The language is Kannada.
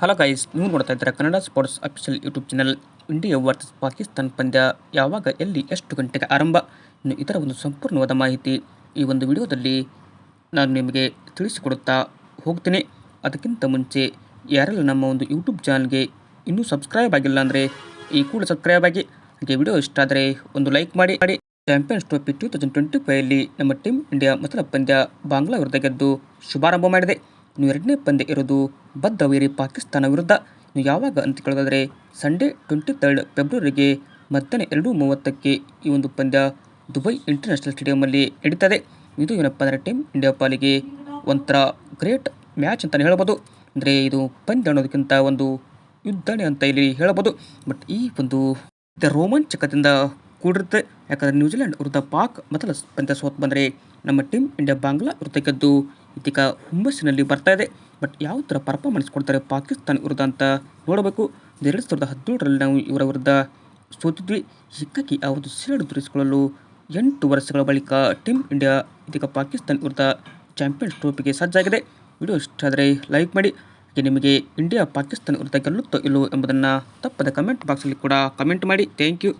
ಹಲೋ ಗೈಸ್ ನೀವು ನೋಡ್ತಾ ಇದ್ದೀರಾ Kannada sports official YouTube channel India versus Pakistan ಪಂದ್ಯ ಯಾವಾಗ, ಎಲ್ಲಿ, ಎಷ್ಟು ಗಂಟೆಗೆ ಆರಂಭ? ಇನ್ನು ಇದರ ಒಂದು ಸಂಪೂರ್ಣವಾದ ಮಾಹಿತಿ ಈ ಒಂದು ವಿಡಿಯೋದಲ್ಲಿ ನಾನು ನಿಮಗೆ ತಿಳಿಸಿಕೊಡುತ್ತಾ ಹೋಗ್ತೀನಿ. ಅದಕ್ಕಿಂತ ಮುಂಚೆ, ಯಾರೆಲ್ಲ ನಮ್ಮ ಒಂದು ಯೂಟ್ಯೂಬ್ ಚಾನಲ್ಗೆ ಇನ್ನೂ ಸಬ್ಸ್ಕ್ರೈಬ್ ಆಗಿಲ್ಲ ಅಂದರೆ ಈ ಕೂಡ ಸಬ್ಸ್ಕ್ರೈಬ್ ಆಗಿ, ಹಾಗೆ ವಿಡಿಯೋ ಇಷ್ಟ ಆದರೆ ಒಂದು ಲೈಕ್ ಮಾಡಿ. ಮಾಡಿ champions trophy two thousand twenty ಫೈವಲ್ಲಿ ನಮ್ಮ ಟೀಮ್ ಇಂಡಿಯಾ ಮೊದಲ ಪಂದ್ಯ ಬಾಂಗ್ಲಾ ವಿರುದ್ಧ ಗೆದ್ದು ಶುಭಾರಂಭ ಮಾಡಿದೆ. ಇನ್ನು ಎರಡನೇ ಪಂದ್ಯ ಇರೋದು ಬದ್ಧ ವೈರಿ ಪಾಕಿಸ್ತಾನ ವಿರುದ್ಧ. ಇನ್ನು ಯಾವಾಗ ಅಂತ ಕೇಳೋದಾದರೆ ಸಂಡೇ ಟ್ವೆಂಟಿ ತರ್ಡ್ ಫೆಬ್ರವರಿಗೆ ಮಧ್ಯಾಹ್ನ ಎರಡು ಮೂವತ್ತಕ್ಕೆ ಈ ಒಂದು ಪಂದ್ಯ ದುಬೈ ಇಂಟರ್ನ್ಯಾಷನಲ್ ಸ್ಟೇಡಿಯಮಲ್ಲಿ ನಡೀತದೆ ಇದು ಏನಪ್ಪ ಅಂದರೆ ಟೀಮ್ ಇಂಡಿಯಾ ಪಾಲಿಗೆ ಒಂಥರ ಗ್ರೇಟ್ ಮ್ಯಾಚ್ ಅಂತಲೇ ಹೇಳ್ಬೋದು. ಅಂದರೆ ಇದು ಪಂದ್ಯ ಅನ್ನೋದಕ್ಕಿಂತ ಒಂದು ಯುದ್ಧನೇ ಅಂತ ಇಲ್ಲಿ ಹೇಳ್ಬೋದು. ಬಟ್ ಈ ಒಂದು ರೋಮಾಂಚಕದಿಂದ ಕೂಡಿರುತ್ತೆ. ಯಾಕಂದರೆ ನ್ಯೂಜಿಲೆಂಡ್ ವಿರುದ್ಧ ಪಾಕ್ ಮೊದಲ ಪಂದ್ಯ ಸೋತ್ ಬಂದರೆ ನಮ್ಮ ಟೀಮ್ ಇಂಡಿಯಾ ಬಾಂಗ್ಲಾ ವಿರುದ್ಧ ಗೆದ್ದು ಇದೀಗ ಹುಂಬಸ್ಸಿನಲ್ಲಿ ಬರ್ತಾ ಇದೆ. ಬಟ್ ಯಾವ ಥರ ಪರ್ಫಾರ್ಮೆನ್ಸ್ ಕೊಡ್ತಾರೆ ಪಾಕಿಸ್ತಾನ ವಿರುದ್ಧ ಅಂತ ನೋಡಬೇಕು. ಎರಡು ಸಾವಿರದ ಹದಿನೇಳರಲ್ಲಿ ನಾವು ಇವರ ವಿರುದ್ಧ ಸೋತಿದ್ವಿ. ಹೀಗಾಗಿ ಆ ಒಂದು ಸೇಡು ದುರಿಸಿಕೊಳ್ಳಲು ಎಂಟು ವರ್ಷಗಳ ಬಳಿಕ ಟೀಮ್ ಇಂಡಿಯಾ ಇದೀಗ ಪಾಕಿಸ್ತಾನ ವಿರುದ್ಧ ಚಾಂಪಿಯನ್ಸ್ ಟ್ರೋಫಿಗೆ ಸಜ್ಜಾಗಿದೆ. ವಿಡಿಯೋ ಇಷ್ಟ ಆದರೆ ಲೈಕ್ ಮಾಡಿ. ಹಾಗೆ ನಿಮಗೆ ಇಂಡಿಯಾ ಪಾಕಿಸ್ತಾನ ವಿರುದ್ಧ ಗೆಲ್ಲುತ್ತೋ ಇಲ್ಲೋ ಎಂಬುದನ್ನು ತಪ್ಪದ ಕಮೆಂಟ್ ಬಾಕ್ಸಲ್ಲಿ ಕೂಡ ಕಮೆಂಟ್ ಮಾಡಿ. Thank you